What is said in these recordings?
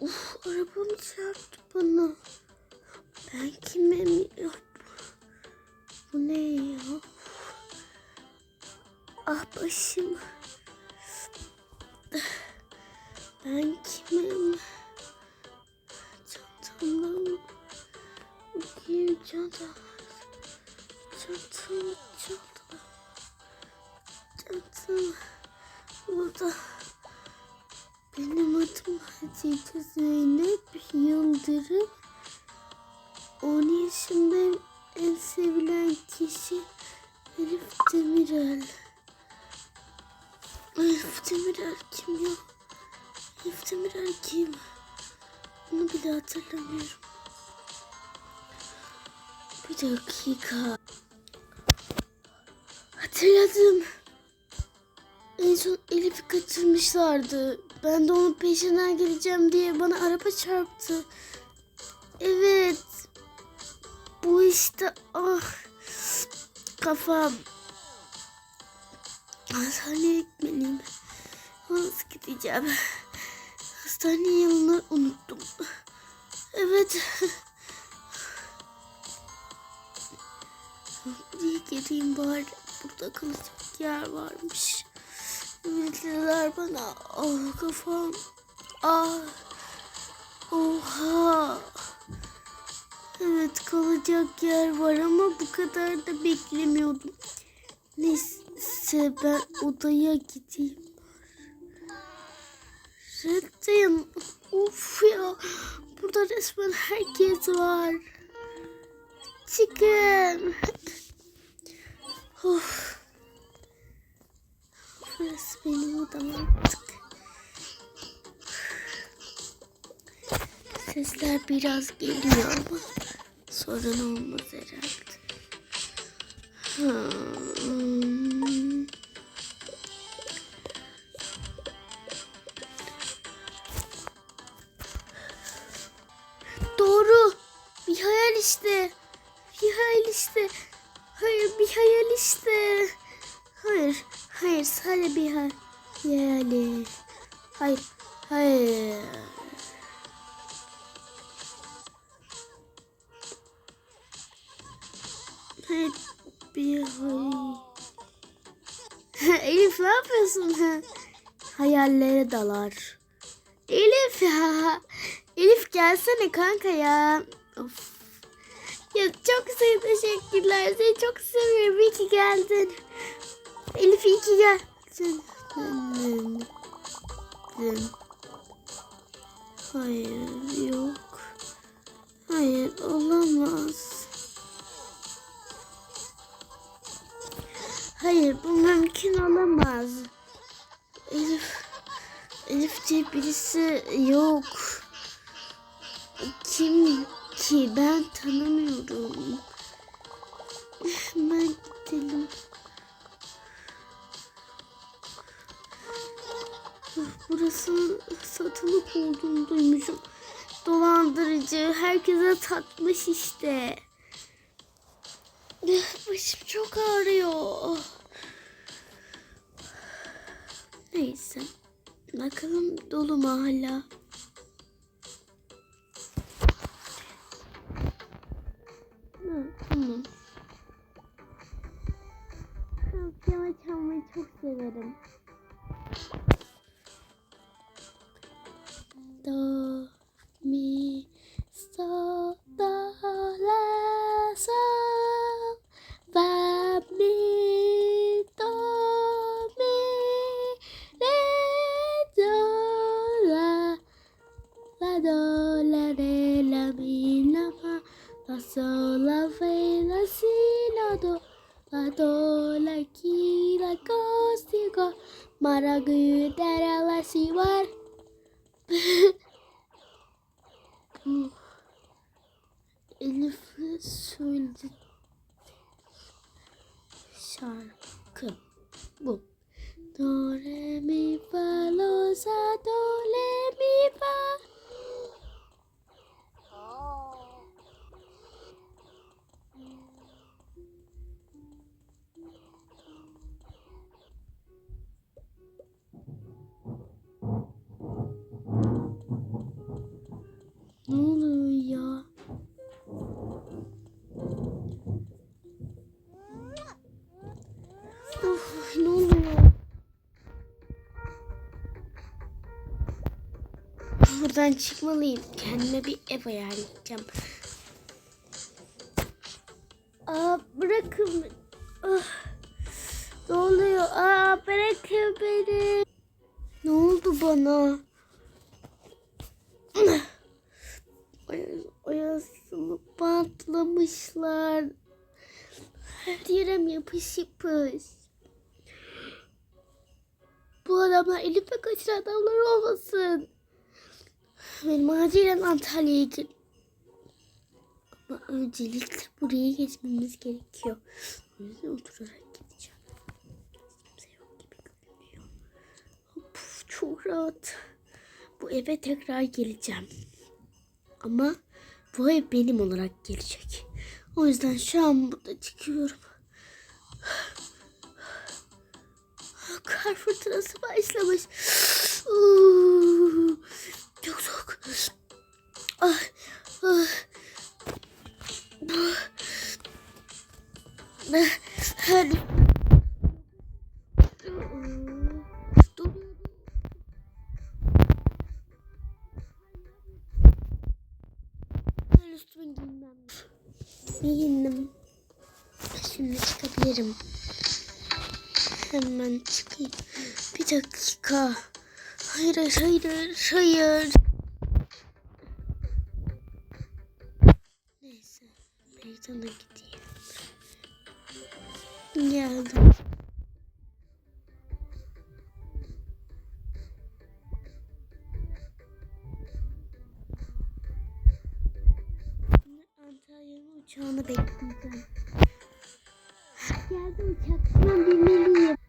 Uf arabam çarptı bana. Ben kimim ya? Bu ne ya? Ah başım. Ben kimim? Çantamdan bakayım çantam. Çantam, çantam. Çantam. Burada. Benim adım Hatice Zeynep Yıldırım. 10 yaşındayım. En sevilen kişi Elif Demirel. Elif Demirel kim ya? Elif Demirel kim? Bunu bile hatırlamıyorum. Bir dakika. Hatırladım. En son Elif'i kaçırmışlardı. Ben de onun peşinden geleceğim diye bana araba çarptı. Evet. Bu işte ah kafam. Hastaneye gitmeliyim. Nasıl gideceğim? Hastane yılını unuttum. Evet. Buraya geleyim bari. Burada kalacak yer varmış. Ümitliler bana. Oh kafam. Ah. Oha. Evet kalacak yer var ama bu kadar da beklemiyordum. Neyse ben odaya gideyim. Reddin. Of ya. Burada resmen herkes var. Çıkın. of. Burası benim odam artık. Sesler biraz geliyor ama sorun olmaz herhalde. Hmm. Yani. Hayır. Hayır. Hayır. Bir hayal. Elif ne yapıyorsun? Hayallere dalar. Elif ya. Elif gelsene kanka ya. Of. Ya çok sevdim teşekkürler. Seni çok seviyorum. İyi ki geldin. Elif iyi ki geldin. Hayır yok. Hayır olamaz. Hayır bu mümkün olamaz. Elif Elif diye birisi yok. Kim ki ben tanımıyorum. Hemen gidelim. Burası satılık olduğunu duymuşum. Dolandırıcı herkese satmış işte. Başım çok ağrıyor. Neyse. Bakalım dolu mu hala? Hı, Tamam. Piyano çalmayı çok severim. Do, la, re, la, mi, la, fa, la, sol, la, fe, la, si, la, do, la, do, la, ki, la, ko, si, ko, maragu, dara, la, si, var. Bu Elif'e söyledi şarkı bu. Do, re, mi, fa, lo, sa, do, Ne oluyor ya? Of ne oluyor? Buradan çıkmalıyım. Kendime bir ev ayarlayacağım. Aa bırakın. Ah, ne oluyor? Aa bırakın beni. Ne oldu bana? Ayasımı patlamışlar. Her yerim yapış yapış. Bu adamlar Elif'e kaçıran adamlar olmasın. Benim acilen Antalya'ya gir. Ama öncelikle buraya geçmemiz gerekiyor. O yüzden oturarak gideceğim. Kimse yok gibi görünüyor. Of, çok rahat. Bu eve tekrar geleceğim. Ama bu ev benim olarak gelecek. O yüzden şu an burada çıkıyorum. Kar fırtınası başlamış. Çok soğuk. Ah, ah. Ah, Hadi. Dakika. Hayır, hayır, hayır, hayır. Neyse, meydana gideyim. Geldim. Antalya'nın uçağını bekleyeceğim. Geldi uçak. Hemen binmeliyim.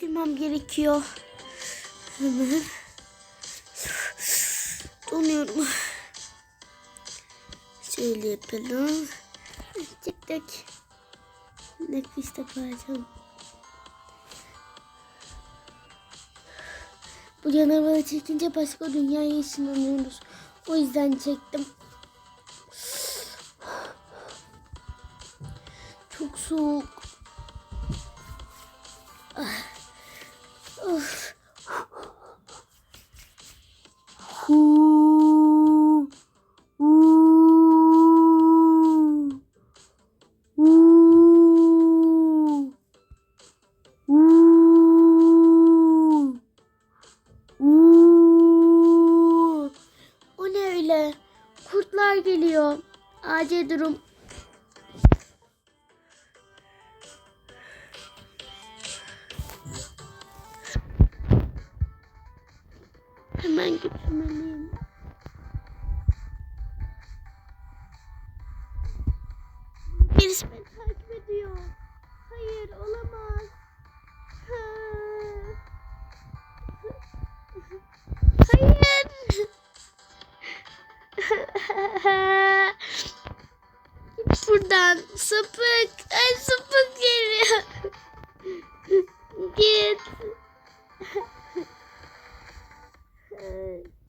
Çekilmem gerekiyor. Hemen. Donuyorum. Şöyle yapalım. Çıktık. Nefis yapacağım. Bu canavarı çekince başka dünyaya ışınlanıyoruz. O yüzden çektim. Çok soğuk. Ah. Of. Huu. Hemen gitmeliyim. Birisi beni takip ediyor. Hayır olamaz. Ha. Hayır. Git buradan sapık. Ay sapık geliyor. Git. 嗯。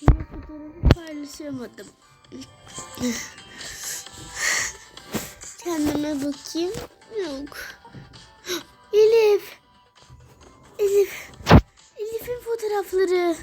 Yine fotoğrafı paylaşamadım. Kendime bakayım. Yok. Elif. Elif. Elif'in fotoğrafları.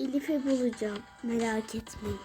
Elif'i bulacağım. Merak etmeyin.